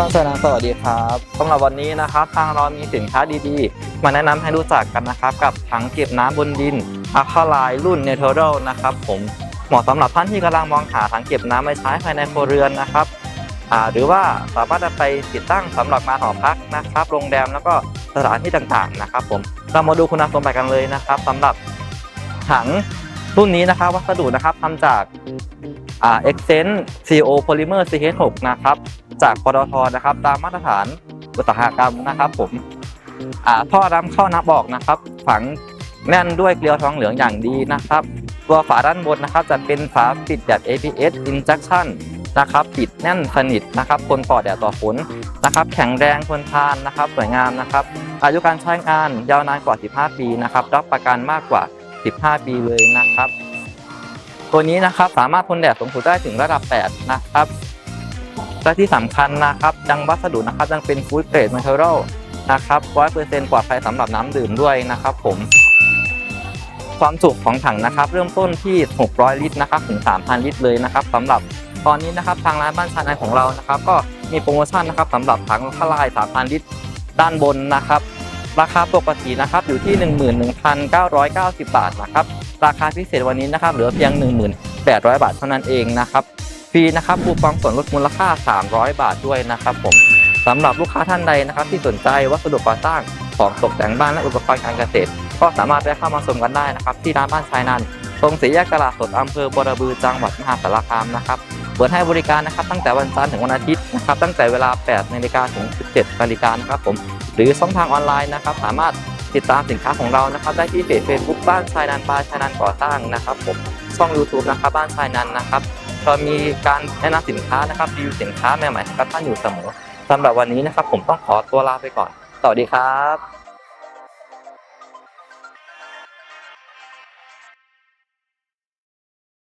บ้านสนางสวัสดีครับสำหรับวันนี้นะครับ ทางเรามีสินค้าดีๆ มาแนะนำให้รู้จักกันนะครับ กับถังเก็บน้ำบนดินอะคาไลรุ่นเนเธอรัลนะครับ ผมเหมาะสำหรับท่านที่กำลังมองหาถังเก็บน้ำไว้ใช้ภายในครัวเรือนนะครับหรือว่าสามารถจะไปติดตั้งสำหรับมาหอพักนะครับ โรงแรมแล้วก็สถานที่ต่างๆนะครับ ผมเรามาดูคุณสมบัติกันเลยนะครับสำหรับถัง รุ่นนี้นะครับวัสดุนะครับทำจากอ่า Extend CO Polymer CH6 นะครับ จากปตทนะครับ ตามมาตรฐานอุตสาหกรรมนะครับผมอ่าท่อน้ำเข้าน้ำออกนะครับ ฝังแน่นด้วยเกลียวทองเหลืองอย่างดีนะครับ ตัวฝาด้านบนนะครับ จะเป็นฝาปิดแบบ ABS injection นะครับ ปิดแน่นสนิทนะครับทนต่อแดดต่อฝนนะครับ แข็งแรงทนทานนะครับ สวยงามนะครับ อายุการใช้งานยาวนานกว่า 15 ปีนะครับ รับประกันมากกว่า 15 ปีเลยนะครับ ตัวนี้นะครับสามารถทนแดดสูงสุดได้ถึงระดับ 8 นะครับและที่สำคัญนะครับดังวัสดุนะครับยังเป็นฟู้ดเกรดมาเทอรัลนะครับร้อยเปอร์เซ็นต์ปลอดภัยสำหรับน้ำดื่มด้วยนะครับ ผม ความจุของถังนะครับ เริ่มต้นที่ 600 ลิตรนะครับถึง 3,000 ลิตรเลยนะครับสำหรับตอนนี้นะครับทางร้านบ้านชาในของเรานะครับ ก็มีโปรโมชั่นนะครับสำหรับถังคลาย 3,000 ลิตรด้านบนนะครับ ราคาปกตินะครับอยู่ที่ 11,990 บาทนะครับราคาพิเศษวันนี้นะครับเหลือเพียง 1,800 บาทเท่านั้นเองนะครับฟรีนะครับคูปองส่วนลดมูลค่า 300 บาทด้วยนะครับผมสำหรับลูกค้าท่านใดนะครับ ที่สนใจวัสดุก่อสร้างของตกแต่งบ้านและอุปกรณ์การเกษตร ก็สามารถแวะเข้ามาชมกันได้นะครับ ที่ร้านบ้านชายนัน ตรงสี่แยกตลาดสดอำเภอบรบือจังหวัดมหาสารคามนะครับเปิดให้บริการนะครับตั้งแต่วันจันทร์ถึงวันอาทิตย์นะครับตั้งแต่เวลา 8นาฬิกาถึง 17นาฬิกานะครับผมหรือช่องทางออนไลน์นะครับสามารถติดตามสินค้าของเรานะครับได้ที่เพจเฟซบุ๊กบ้านชายนันปลาชายนันก่อสร้างนะครับผมช่อง YouTube นะครับบ้านชายนันนะครับเรามีการแนะนำสินค้านะครับรีวิวสินค้าใหม่ๆให้กับท่านอยู่เสมอสำหรับวันนี้นะครับผมต้องขอตัวลาไปก่อน สวัสดีครับ